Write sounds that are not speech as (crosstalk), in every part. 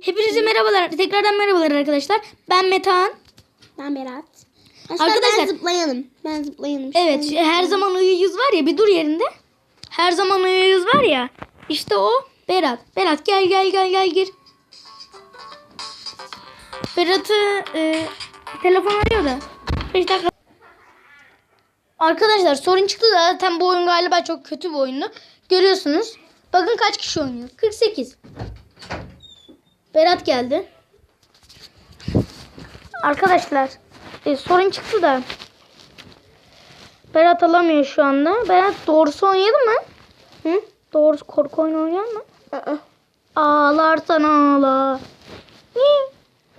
Hepinize merhabalar. Tekrardan merhabalar arkadaşlar. Ben Metehan. Ben Berat. Aslında Arkadaşlar- ben zıplayanım. Ben zıplayanım. Evet Ben- her zaman uyuyuz var ya bir dur yerinde. Her zaman uyuyuz var ya. İşte o Berat. Berat gel gel gel gel gir. Berat'ı e, telefon arıyor da. 5 dakika. Arkadaşlar sorun çıktı da zaten bu oyun galiba çok kötü bir oyundu. Görüyorsunuz. Bakın kaç kişi oynuyor. 48. Berat geldi. Arkadaşlar e, sorun çıktı da. Berat alamıyor şu anda. Berat doğrusu oynadı mı? Hı? Doğrusu korku oyunu oynayan mı? Aa, Ağlarsan ağla. Hı,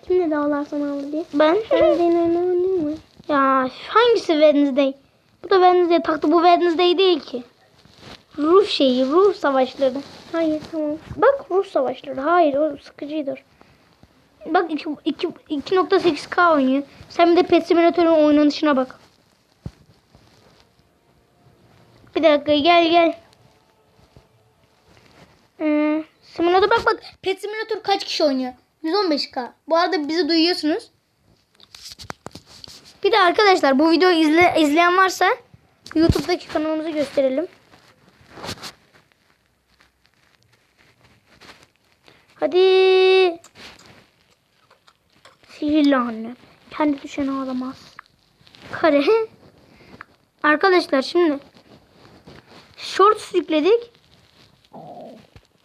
Kim dedi ağlarsan ağlı diye? Ben. (laughs) Wednesday'in oyunu mı? Ya hangisi Wednesday? Bu da Wednesday taktı. Bu Wednesday değil ki. Ruh şeyi, ruh savaşları. Hayır tamam. Bak ruh savaşları. Hayır o sıkıcıdır. Bak iki- iki- 2.8K oynuyor. Sen bir de Pet Simulator'un oynanışına bak. Bir dakika gel gel. Ee, simulator bak bak. Pet Simulator kaç kişi oynuyor? 115K. Bu arada bizi duyuyorsunuz. Bir de arkadaşlar bu videoyu izle, izleyen varsa YouTube'daki kanalımızı gösterelim. Hadi. Sihirli anne. Kendi düşeni alamaz. Kare. Arkadaşlar şimdi shorts yükledik.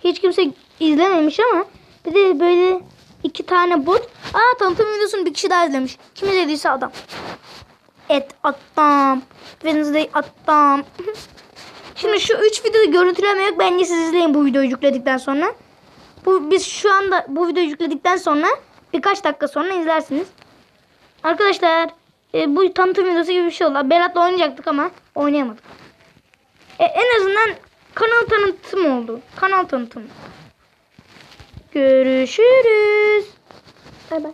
Hiç kimse izlememiş ama bir de böyle iki tane bot. Aa tanıtım videosunu bir kişi daha izlemiş. Kim izlediyse adam. Et attam. Wednesday attam. (laughs) Şimdi şu üç videoyu görüntüleme yok. Bence siz izleyin bu videoyu yükledikten sonra. Bu biz şu anda bu videoyu yükledikten sonra birkaç dakika sonra izlersiniz. Arkadaşlar e, bu tanıtım videosu gibi bir şey oldu. Berat'la oynayacaktık ama oynayamadık. E, en azından kanal tanıtım oldu. Kanal tanıtımı. Görüşürüz. Bay bay.